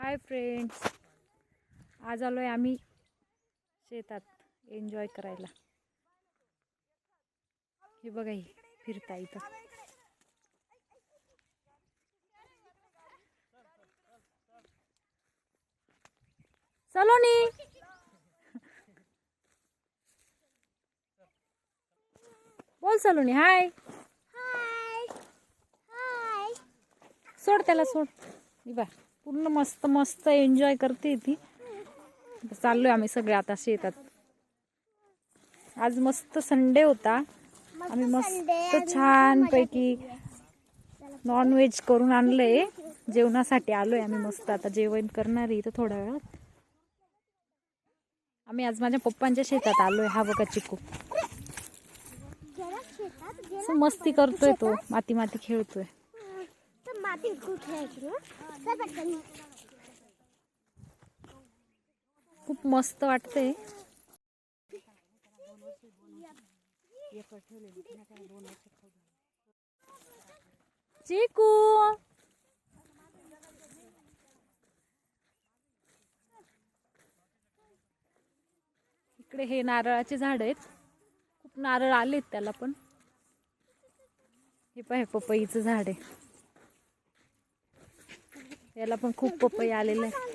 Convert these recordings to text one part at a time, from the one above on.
Hi friends. आज आलो आहे आम्ही शेतात. एन्जॉय करायला. हे बघा ही फिरता इथं. सलोनी! बोल सलोनी हाय. सोड त्याला सोड. बा पूर्ण मस्त मस्त एन्जॉय करते ती. चाललोय आम्ही सगळे आता शेतात. आज मस्त संडे होता. आम्ही मस्त छान पैकी नॉन व्हेज करून आणलंय. जेवणासाठी आलोय आम्ही मस्त. आता जेवण करणार आहे इथं थोड्या वेळात. आम्ही आज माझ्या पप्पांच्या शेतात आलोय. हा बघा चिकू. मस्ती करतोय तो. माती माती खेळतोय. माती कुठे आहे चल पटकन. खूप मस्त वाटतंय. चिकू. इकडे हे नारळाचे झाड आहेत. खूप नारळ आलेत त्याला पण. हे पाहे पपईचं झाड आहे. याला पण खूप पपई आलेलं आहे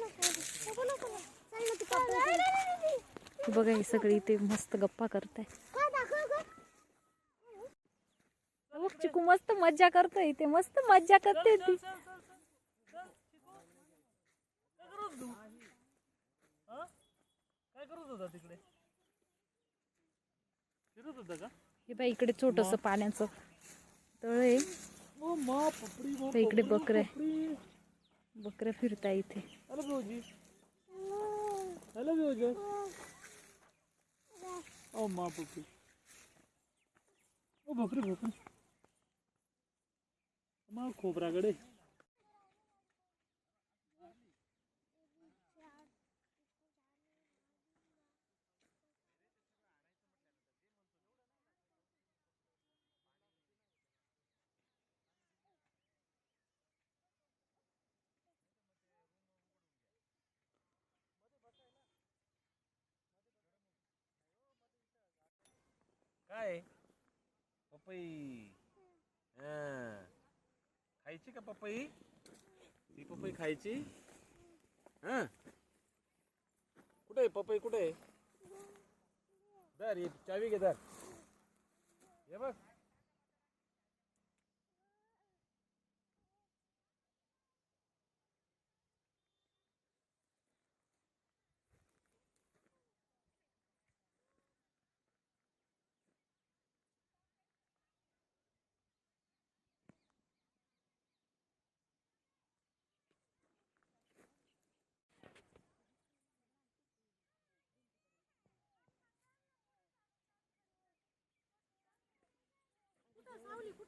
बघा हे सगळे इथे मस्त गप्पा करताय. चिकू मस्त मज्जा करतोय इथे मस्त मज्जा करते ती. हे बाई इकडे छोटस पाण्याचं तळ आहे. इकडे बकऱ्या पपडी बकऱ्या फिरताय इथे. हॅलो भाऊजी. हॅलो भाऊजी. ओ मा पपडी ओ बकरी बकरी. मा खोबराकडे. काय? पपई. खायची का पपई? ती पपई खायची? हा. कुठे आहे पपई? कुठे आहे? दर ये चावी घे दर हे बघ.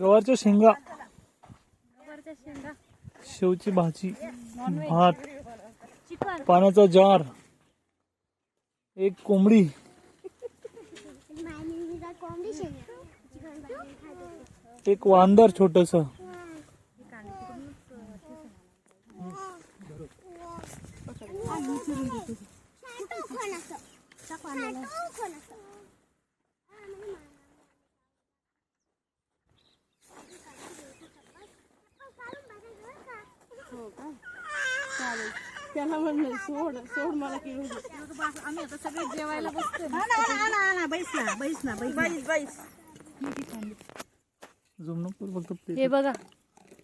गवारच्या शेंगा. शेवची भाजी भात पाण्याचा जार एक कोंबडी. एक वांदर छोटस. त्याला म्हणलं सोड सोड मला की आम्ही आता सगळे जेवायला झूम नको करू, फक्त plate. हे बघा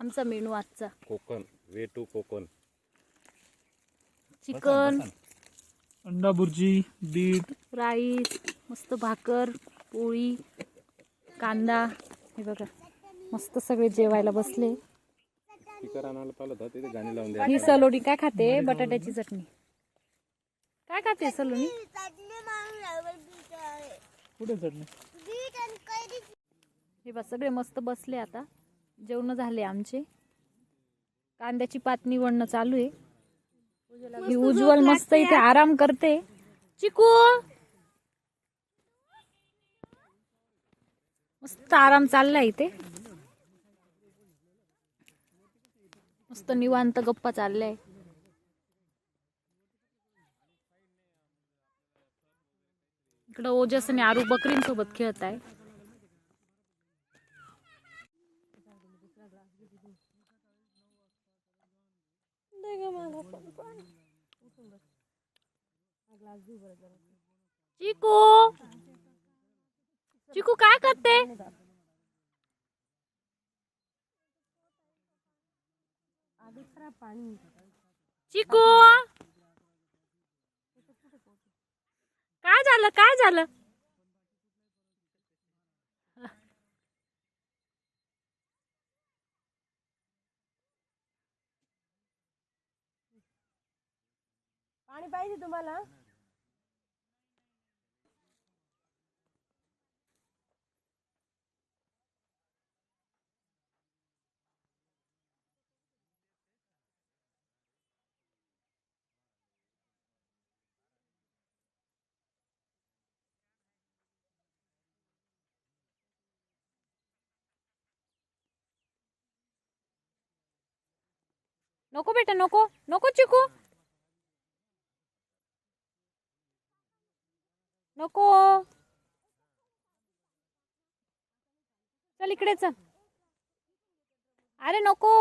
आमचा मेनू आजचा. Konkan way to Konkan. Chicken अंडा भुर्जी बीट. राईस मस्त भाकर पोळी कांदा. हे बघा मस्त सगळे जेवायला बसले. स्पीकर आणायला पाहिलं होतं तिथे गाणी लावून द्या ही सलोनी काय खाते? बटाट्याची चटणी. काय खाते सलोनी. कुठे हे बा सगळे मस्त बसले आता. जेवण झाले आमचे. कांद्याची पात निवडणं चालू आहे. ही उज्ज्वल मस्त इथे आराम करते. चिकू! मस्त आराम चाललाय इथे. मस्त निवांत गप्पा चाललाय इकडं ओजस आणि आरू बकरींसोबत खेळत आहे. दे गं मला पण. चिकू! चिकू काय करते? चिकू! काय झालं? काय झालं? पाणी पाहिजे तुम्हाला? नको बेटा नको. नको चिकू. नको. चल इकडे चल. अरे नको.